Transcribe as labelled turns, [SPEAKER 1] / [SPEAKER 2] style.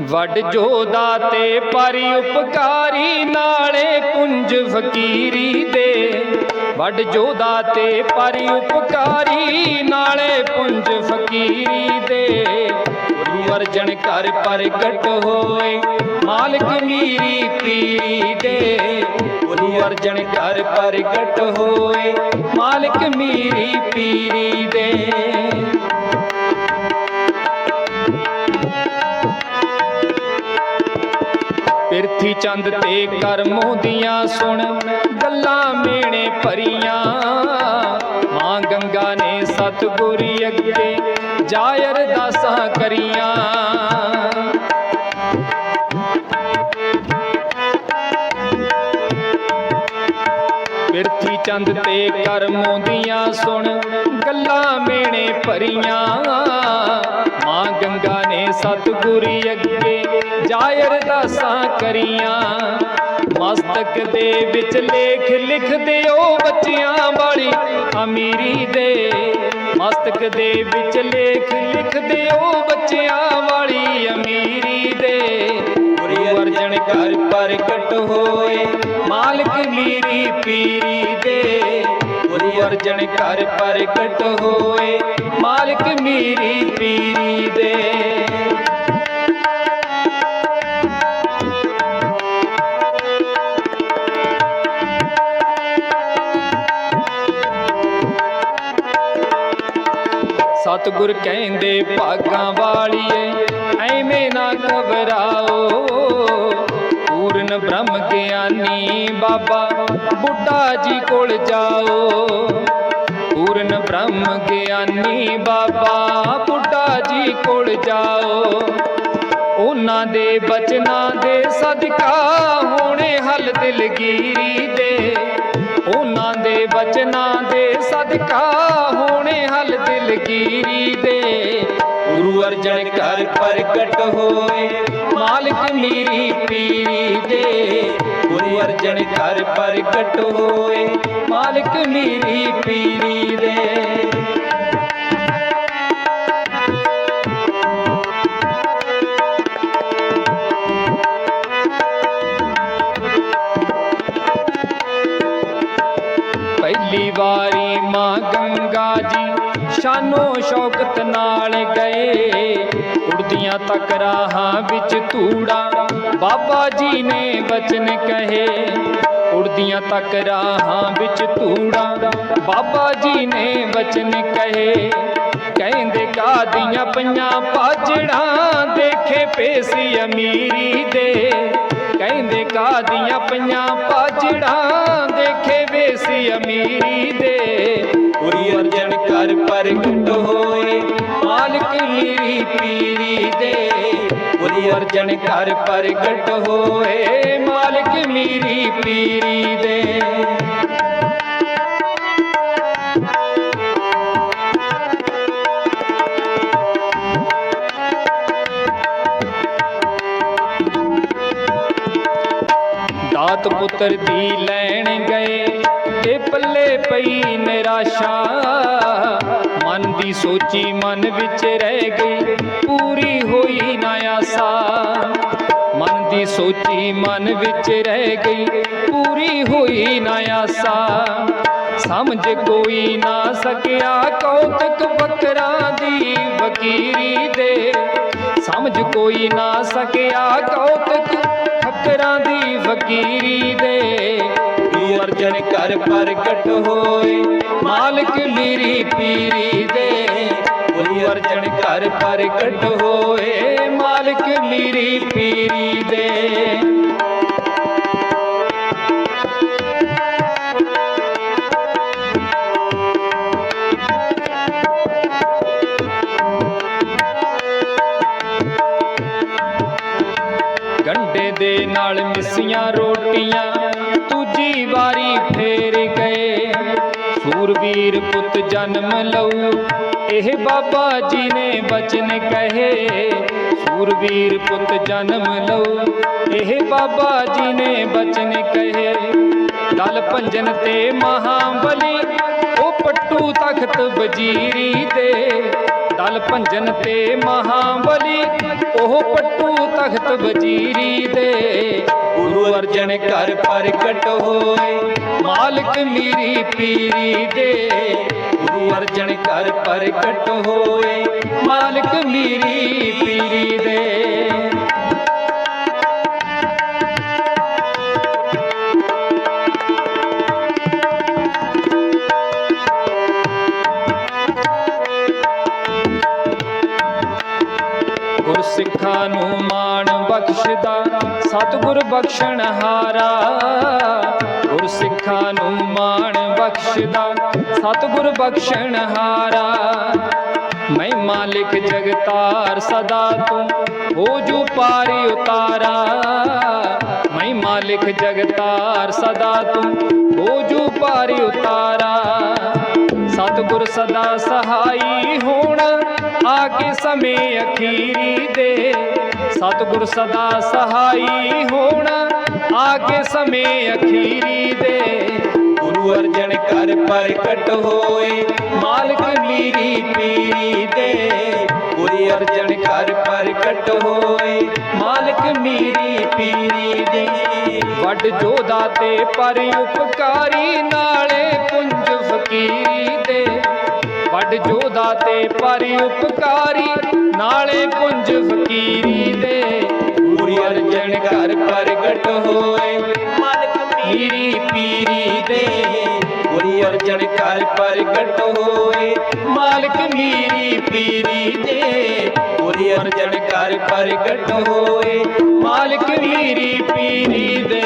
[SPEAKER 1] ਵੱਡ ਜੋਦਾ ਤੇ ਪਰਿ ਉਪਕਾਰੀ, ਨਾਲੇ ਪੁੰਜ ਫਕੀਰੀ ਦੇ। ਵੱਡ ਜੋਦਾ ਤੇ ਪਰਿ ਉਪਕਾਰੀ, ਨਾਲੇ ਪੁੰਜ ਫਕੀਰੀ ਦੇ। ਗੁਰੂ ਅਰਜਨ ਘਰ ਪ੍ਰਗਟ ਹੋਏ, ਮਾਲਕ ਮੀਰੀ ਪੀਰੀ ਦੇ। ਗੁਰੂ ਅਰਜਨ ਘਰ ਪ੍ਰਗਟ ਹੋਏ, ਮਾਲਕ ਮੀਰੀ ਪੀਰੀ ਦੇ। ਪਿਰਥੀ ਚੰਦ ਤੇ ਕਰਮੋਂ ਦੀਆਂ ਸੁਣ, ਗੱਲਾਂ ਮੇਣੇ ਭਰੀਆਂ। ਮਾਂ ਗੰਗਾ ਨੇ ਸਤਿਗੁਰੀ ਅੱਗੇ ਜਾ ਅਰਦਾਸਾਂ ਕਰੀਆਂ। ਪਿਰਥੀ ਚੰਦ ਤੇ ਕਰਮੋਂ ਦੀਆਂ ਸੁਣ, ਗੱਲਾਂ ਮੇਣੇ ਭਰੀਆਂ। ਮਾਂ ਗੰਗਾ ਨੇ ਸਤਿਗੁਰੀ ਅੱਗੇ ਜਾ ਅਰਦਾਸਾਂ ਕਰੀਆਂ। ਮਸਤਕ ਦੇ ਵਿੱਚ ਲੇਖ ਲਿਖਦੇ ਉਹ ਬੱਚਿਆਂ ਵਾਲੀ ਅਮੀਰੀ ਦੇ। ਮਸਤਕ ਦੇ ਵਿੱਚ ਲੇਖ ਲਿਖਦੇ ਉਹ ਬੱਚਿਆਂ ਵਾਲੀ, ਅਮੀਰੀ ਦੇ ਗੁਰੂ ਅਰਜਨ ਪ੍ਰਗਟ ਹੋਏ, ਮਾਲਕ ਮੀਰੀ ਪੀਰੀ ਦੇ। ਗੁਰੂ ਅਰਜਨ ਕਰ ਪ੍ਰਗਟ ਹੋਏ, ਮਾਲਕ ਮੀਰੀ ਪੀਰੀ ਦੇ। ਸਤਿਗੁਰ ਕਹਿੰਦੇ ਭਾਗਾਂ ਵਾਲੀਏ, ਐਵੇਂ ਨਾ ਘਬਰਾਓ। ਪੂਰਨ ਬ੍ਰਹਮ ਗਿਆਨੀ ਬਾਬਾ ਬੁੱਢਾ ਜੀ ਕੋਲ ਜਾਓ। ਪੂਰਨ ਬ੍ਰਹਮ ਗਿਆਨੀ ਬਾਬਾ ਬੁੱਢਾ ਜੀ ਕੋਲ ਜਾਓ। ਉਹਨਾਂ ਦੇ ਬਚਨਾਂ ਦੇ ਸਦਕਾ ਹੋਣੇ ਹਲ ਦਿਲਗੀਰੀ ਦੇ। ਉਹਨਾਂ ਦੇ ਬਚਨਾਂ ਦੇ ਸਦਕਾ ਹੱਲ ਦੇ ਗੁਰੂ ਅਰਜਨ ਕਰ ਪ੍ਰਗਟ ਹੋਏ। ਮਾਲਕ ਮੇਰੀ ਪੀਰੀ ਦੇ ਗੁਰੂ ਅਰਜਨ ਕਰ ਪ੍ਰਗਟ ਹੋਏ। ਮਾਲਕ ਮੀਰੀ ਪੀਰੀ ਦੇ। ਪਹਿਲੀ ਵਾਰੀ ਮਾਂ ਗੰਗਾ ਸ਼ਾਨੋ ਸ਼ੌਕਤ ਨਾਲ ਗਏ। ਉੜਦੀਆਂ ਤੱਕ ਰਾਹਾਂ ਵਿੱਚ ਧੂੜਾ ਬਾਬਾ ਜੀ ਨੇ ਬਚਨ ਕਹੇ। ਉੜਦੀਆਂ ਤੱਕ ਰਾਹਾਂ ਵਿੱਚ ਧੂੜਾ ਬਾਬਾ ਜੀ ਨੇ ਬਚਨ ਕਹੇ। ਕਹਿੰਦੇ ਕਾਦੀਆਂ ਪਈਆਂ ਪਾਜੜਾਂ ਦੇਖੇ ਪੇਸੀ ਅਮੀਰੀ ਦੇ। ਕਹਿੰਦੇ ਕਾਦੀਆਂ ਪਈਆਂ ਪਾਜੜਾਂ ਦੇਖੇ ਵੇਸੀ ਅਮੀਰੀ ਦੇ। ਕਰ ਪ੍ਰਗਟ ਹੋਏ ਮਾਲਕ ਮੀਰੀ ਪੀਰੀ ਦੇ। ਗੁਰੂ ਅਰਜਨ ਕਰ ਪ੍ਰਗਟ ਹੋਏ ਮਾਲਕ ਮੀਰੀ ਪੀਰੀ ਦੇ। ਦਾਤ ਪੁੱਤਰ ਦੀ ਲੈਣ ਗਏ ਤੇ ਪੱਲੇ ਪਈ ਨਿਰਾਸ਼ਾ। ਮਨ ਦੀ ਸੋਚੀ ਮਨ ਵਿੱਚ ਰਹਿ ਗਈ, ਪੂਰੀ ਹੋਈ ਨਾ ਆਸਾ। ਮਨ ਦੀ ਸੋਚੀ ਮਨ ਵਿੱਚ ਰਹਿ ਗਈ, ਪੂਰੀ ਹੋਈ ਨਾ ਆਸਾ। ਸਮਝ ਕੋਈ ਨਾ ਸਕਿਆ ਕੌਤਕ ਬੱਕਰਾਂ ਦੀ ਫਕੀਰੀ ਦੇ। ਸਮਝ ਕੋਈ ਨਾ ਸਕਿਆ ਕੌਤਕ ਫਕਰਾਂ ਦੀ ਫਕੀਰੀ ਦੇ। ਅਰਜਨ ਕਰ ਪ੍ਰਗਟ ਹੋਏ, ਮਾਲਕ ਮੀਰੀ ਪੀਰੀ ਦੇ। ਗੁਰੂ ਅਰਜਨ ਕਰ ਪ੍ਰਗਟ ਹੋਏ, ਮਾਲਕ ਮੇਰੀ ਪੀਰੀ ਦੇ। ਗੰਡੇ ਦੇ ਨਾਲ ਮਿਸੀਆਂ ਰੋਟੀਆਂ ਦੂਜੀ ਵਾਰੀ ਫੇਰ ਗਏ। ਸੂਰਬੀਰ ਪੁੱਤ ਜਨਮ ਲਊ, ਇਹ ਬਾਬਾ ਜੀ ਨੇ ਬਚਨ ਕਹੇ। ਸੂਰਬੀਰ ਪੁੱਤ ਜਨਮ ਲਊ, ਇਹ ਬਾਬਾ ਜੀ ਨੇ ਬਚਨ ਕਹੇ। ਦਲ ਭੰਜਨ ਤੇ ਮਹਾਬਲੀ, ਉਹ ਪੱਟੂ ਤਖਤ ਵਜੀਰੀ ਤੇ ਦਲ ਭੰਜਨ ਤੇ ਮਹਾਬਲੀ, ਉਹ ਪੱਟੂ ਤਖਤ ਵਜ਼ੀਰੀ ਦੇ। ਗੁਰੂ ਅਰਜਨ ਘਰ ਪ੍ਰਗਟ ਹੋਏ, ਮਾਲਕ ਮੇਰੀ ਪੀਰੀ ਦੇ। ਗੁਰੂ ਅਰਜਨ ਘਰ ਪ੍ਰਗਟ ਹੋਏ, ਮਾਲਕ ਮੇਰੀ ਪੀਰੀ ਦੇ। ਸਤਿਗੁਰ ਬਖਸ਼ਣ ਹਾਰਾ, ਗੁਰ ਸਿੱਖਾਂ ਨੂੰ ਮਾਣ ਬਖਸ਼ਦਾ। ਸਤਿਗੁਰ ਬਖਸ਼ਣ ਹਾਰਾ ਮੈਂ ਮਾਲਿਕ ਜਗਤਾਰ ਸਦਾ ਤੂੰ, ਹੋ ਜੂ ਪਾਰੀ ਉਤਾਰਾ। ਮੈਂ ਮਾਲਿਕ ਜਗਤਾਰ ਸਦਾ ਤੂੰ, ਹੋ ਜੂ ਪਾਰੀ ਉਤਾਰਾ। ਸਤਿਗੁਰ ਸਦਾ ਸਹਾਈ ਹੋਣਾ ਆ ਕੇ ਸਮੇਂ ਅਖੀਰੀ ਦੇ। ਸਤਿਗੁਰ ਸਦਾ ਸਹਾਈ ਹੋਣਾ। ਆ ਕੇ ਸਮੇਂ ਅਖੀਰੀ ਦੇ। ਗੁਰੂ ਅਰਜਨ ਕਰ ਪ੍ਰਗਟ ਹੋਏ, ਮਾਲਕ ਮੀਰੀ ਪੀਰੀ ਦੇ। ਗੁਰੂ ਅਰਜਨ ਕਰ ਪ੍ਰਗਟ ਹੋਏ, ਮਾਲਕ ਮੀਰੀ ਪੀਰੀ ਦੇ। ਵੱਡ ਜੋਦਾ ਤੇ ਪਰ ਉਪਕਾਰੀ ਨਾਲੇ ਪੁੰਜ ਫਕੀਰੀ ਵੱਡ ਜੋਦਾ ਤੇ ਭਾਰੀ ਉਪਕਾਰੀ, ਨਾਲੇ ਪੁੰਜ ਫਕੀਰੀ ਦੇ। ਗੁਰੂ ਅਰਜਨ ਘਰ ਪ੍ਰਗਟ ਹੋਏ, ਮਾਲਕ ਮੇਰੀ ਪੀਰੀ ਦੇ। ਗੁਰੂ ਅਰਜਨ ਘਰ ਪ੍ਰਗਟ ਹੋਏ, ਮਾਲਕ ਮੇਰੀ ਪੀਰੀ ਦੇ। ਗੁਰੂ ਅਰਜਨ ਘਰ ਪ੍ਰਗਟ ਹੋਏ, ਮਾਲਕ ਮੇਰੀ ਪੀਰੀ ਦੇ।